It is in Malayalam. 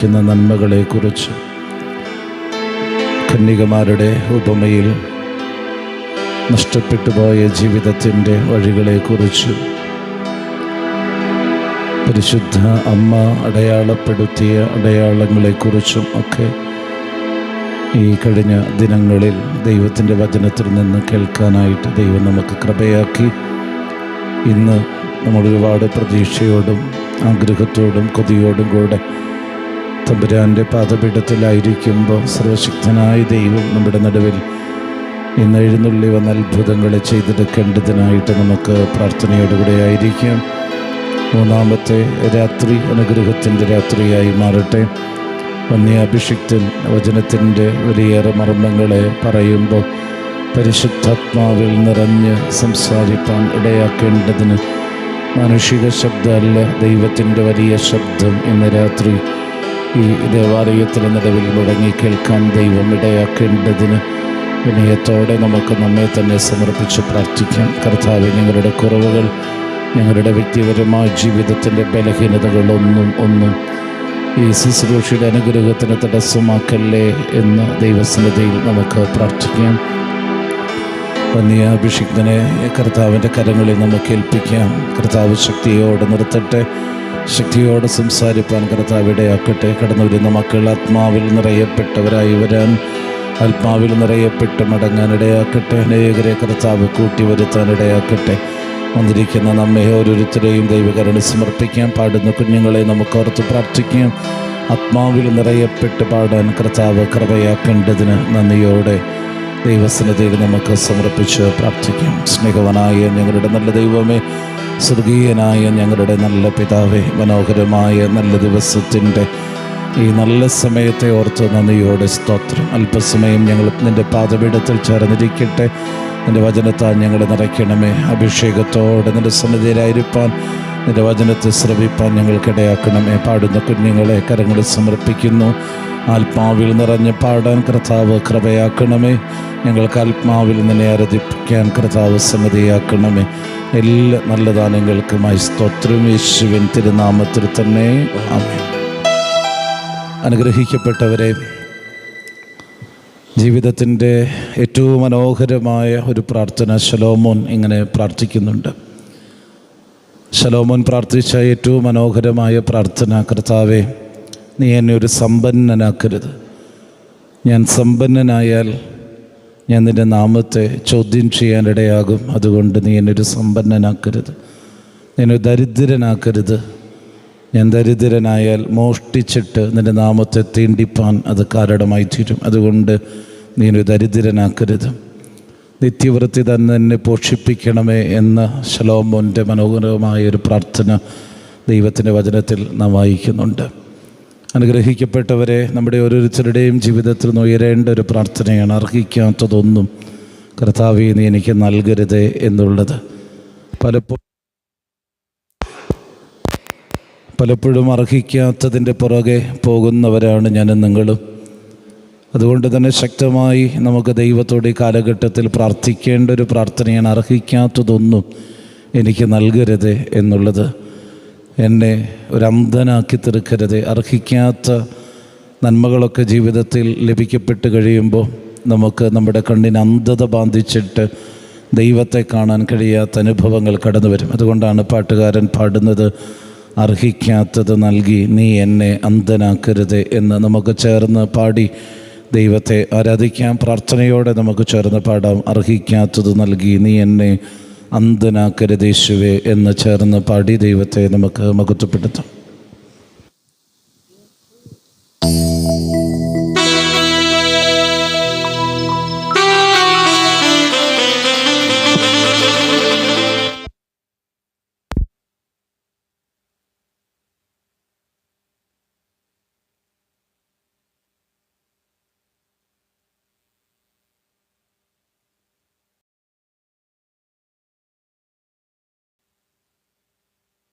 ക്കുന്ന നന്മകളെക്കുറിച്ച് കന്യകമാരുടെ ഉപമയിൽ നഷ്ടപ്പെട്ടു പോയ ജീവിതത്തിന്റെ വഴികളെക്കുറിച്ച് പരിശുദ്ധ അമ്മ അടയാളപ്പെടുത്തിയ അടയാളങ്ങളെക്കുറിച്ചും ഒക്കെ ഈ കഴിഞ്ഞ ദിനങ്ങളിൽ ദൈവത്തിന്റെ വചനത്തിൽ നിന്ന് കേൾക്കാനായിട്ട് ദൈവം നമുക്ക് കൃപയാക്കി. ഇന്ന് നമ്മൾ ഒരുപാട് പ്രതീക്ഷയോടും ആഗ്രഹത്തോടും കൊതിയോടും കൂടെ തമ്പുരാന്റെ പാതപീഠത്തിലായിരിക്കുമ്പോൾ സർവശക്തനായ ദൈവം നമ്മുടെ നടുവിൽ ഇന്ന് എഴുന്നള്ളി വന്ന അത്ഭുതങ്ങളെ ചെയ്തെടുക്കേണ്ടതിനായിട്ട് നമുക്ക് പ്രാർത്ഥനയോടുകൂടെ ആയിരിക്കാം. മൂന്നാമത്തെ രാത്രി അനുഗ്രഹത്തിന്റെ രാത്രിയായി മാറട്ടെ. വന്നി അഭിഷിക്തൻ വചനത്തിന്റെ വലിയേറെ മർമ്മങ്ങളെ പറയുമ്പോൾ പരിശുദ്ധാത്മാവിൽ നിറഞ്ഞ് സംസാരിപ്പാൻ ഇടയാക്കേണ്ടതിന് മാനുഷിക ശബ്ദമല്ല ദൈവത്തിന്റെ വലിയ ശബ്ദം ഇന്ന് രാത്രി. ഈ ദേവാലയത്തിന് നിലവിൽ മുടങ്ങി കേൾക്കാൻ ദൈവം ഇടയാക്കേണ്ടതിന് വിനയത്തോടെ നമുക്ക് നമ്മെ തന്നെ സമർപ്പിച്ച് പ്രാർത്ഥിക്കാം. കർത്താവ് നിങ്ങളുടെ കുറവുകൾ ഞങ്ങളുടെ വ്യക്തിപരമായ ജീവിതത്തിന്റെ ബലഹീനതകളൊന്നും ഒന്നും ഈ ശുശ്രൂഷയുടെ അനുഗ്രഹത്തിന് തടസ്സമാക്കല്ലേ എന്ന് ദൈവസന്നിധിയിൽ നമുക്ക് പ്രാർത്ഥിക്കാം. വന്നിയ അഭിഷിക്തനെ കർത്താവിന്റെ കരങ്ങളിൽ നമുക്ക് ഏൽപ്പിക്കാം. കർത്താവ് ശക്തിയോടെ നിർത്തട്ടെ. ശക്തിയോടെ സംസാരിപ്പാൻ കർത്താവ് ഇടയാക്കട്ടെ. കടന്നു വരുന്ന മക്കൾ ആത്മാവിൽ നിറയപ്പെട്ടവരായി വരാൻ ആത്മാവിൽ നിറയപ്പെട്ട് മടങ്ങാനിടയാക്കട്ടെ അനേകരെ കർത്താവ് കൂട്ടി വരുത്താനിടയാക്കട്ടെ വന്നിരിക്കുന്ന നമ്മെ ഓരോരുത്തരെയും ദൈവകരണി സമർപ്പിക്കാം. പാടുന്ന കുഞ്ഞുങ്ങളെ നമുക്ക് ഓർത്ത് പ്രാർത്ഥിക്കാം. ആത്മാവിൽ നിറയപ്പെട്ട് പാടാൻ കർത്താവ് കൃപയാക്കേണ്ടതിന് നന്ദിയോടെ ദൈവസന്നിധിയിൽ നമുക്ക് സമർപ്പിച്ച് പ്രാർത്ഥിക്കാം. സ്നേഹവനായ ഞങ്ങളുടെ നല്ല ദൈവമേ സ്വർഗീയനായ ഞങ്ങളുടെ നല്ല പിതാവേ മനോഹരമായ നല്ല ദിവസത്തിന്റെ ഈ നല്ല സമയത്തെ ഓർത്ത് നന്ദിയോടെ സ്തോത്രം. അല്പസമയം ഞങ്ങൾ നിന്റെ പാതപീഠത്തിൽ ചേർന്നിരിക്കട്ടെ. നിന്റെ വചനത്താൽ ഞങ്ങളെ നിറയ്ക്കണമേ. അഭിഷേകത്തോടെ നിന്റെ സന്നിധിയിലായിരിക്കാൻ നിന്റെ വചനത്തെ ശ്രവിപ്പാൻ ഞങ്ങൾക്കിടയാക്കണമേ പാടുന്ന കുഞ്ഞുങ്ങളെ കരങ്ങളിൽ സമർപ്പിക്കുന്നു. ആത്മാവിൽ നിറഞ്ഞ് പാടാൻ കർത്താവ് കൃപയാക്കണമേ. ഞങ്ങൾക്ക് ആത്മാവിൽ നിന്നെ ആരാധിപ്പിക്കാൻ കർത്താവ് സമ്മതിയാക്കണമേ എല്ലാ നല്ല ദാനങ്ങൾക്കുമായി സ്തോത്രം. യേശുവിൻ തിരുനാമത്തിൽ തന്നെ. അനുഗ്രഹിക്കപ്പെട്ടവരെ ജീവിതത്തിന്റെ ഏറ്റവും മനോഹരമായ ഒരു പ്രാർത്ഥന ശലോമോൻ ഇങ്ങനെ പ്രാർത്ഥിക്കുന്നുണ്ട്. ശലോമോൻ പ്രാർത്ഥിച്ച ഏറ്റവും മനോഹരമായ പ്രാർത്ഥന കർത്താവെ നീ എന്നെ ഒരു സമ്പന്നനാക്കരുത്. ഞാൻ സമ്പന്നനായാൽ ഞാൻ നിന്റെ നാമത്തെ ചോദ്യം ചെയ്യാനിടയാകും. അതുകൊണ്ട് നീ എന്നെ ഒരു സമ്പന്നനാക്കരുത്. എന്നെ ദരിദ്രനാക്കരുത്. ഞാൻ ദരിദ്രനായാൽ മോഷ്ടിച്ചിട്ട് നിന്റെ നാമത്തെ തീണ്ടിപ്പാൻ അത് കാരണമായി തീരും അതുകൊണ്ട് നീ ഒരു ദരിദ്രനാക്കരുത്. നിത്യവൃത്തി തന്നെ എന്നെ പോഷിപ്പിക്കണമേ എന്ന ശലോമോന്റെ മനോഹരമായ ഒരു പ്രാർത്ഥന ദൈവത്തിന്റെ വചനത്തിൽ നാം വായിക്കുന്നുണ്ട്. അനുഗ്രഹിക്കപ്പെട്ടവരെ നമ്മുടെ ഓരോരുത്തരുടെയും ജീവിതത്തിൽ നിന്ന് ഉയരേണ്ട ഒരു പ്രാർത്ഥനയാണ്. അർഹിക്കാത്തതൊന്നും കർത്താവെ നീ എനിക്ക് നൽകരുത് എന്നുള്ളത്. പലപ്പോഴും പലപ്പോഴും അർഹിക്കാത്തതിന്റെ പുറകെ പോകുന്നവരാണ് ഞാനും നിങ്ങളും. അതുകൊണ്ട് തന്നെ ശക്തമായി നമുക്ക് ദൈവത്തോട് ഈ കാലഘട്ടത്തിൽ പ്രാർത്ഥിക്കേണ്ട ഒരു പ്രാർത്ഥനയാണ് അർഹിക്കാത്തതൊന്നും എനിക്ക് നൽകരുത് എന്നുള്ളത്. എന്നെ ഒരു അന്ധനാക്കി തീർക്കരുത്. അർഹിക്കാത്ത നന്മകളൊക്കെ ജീവിതത്തിൽ ലഭിക്കപ്പെട്ട് കഴിയുമ്പോൾ നമുക്ക് നമ്മുടെ കണ്ണിന് അന്ധത ബാധിച്ചിട്ട് ദൈവത്തെ കാണാൻ കഴിയാത്ത അനുഭവങ്ങൾ കടന്നു വരും അതുകൊണ്ടാണ് പാട്ടുകാരൻ പാടുന്നത് അർഹിക്കാത്തത് നൽകി നീ എന്നെ അന്ധനാക്കരുത് എന്ന് നമുക്ക് ചേർന്ന് പാടി ദൈവത്തെ ആരാധിക്കാം. പ്രാർത്ഥനയോടെ നമുക്ക് ചേർന്ന് പാടാം അർഹിക്കാത്തത് നൽകി നീ എന്നെ അന്ധനാക്കരുതേശുവേ എന്ന് ചേർന്ന് പാടി ദൈവത്തെ നമുക്ക് മഹത്വപ്പെടുത്താം.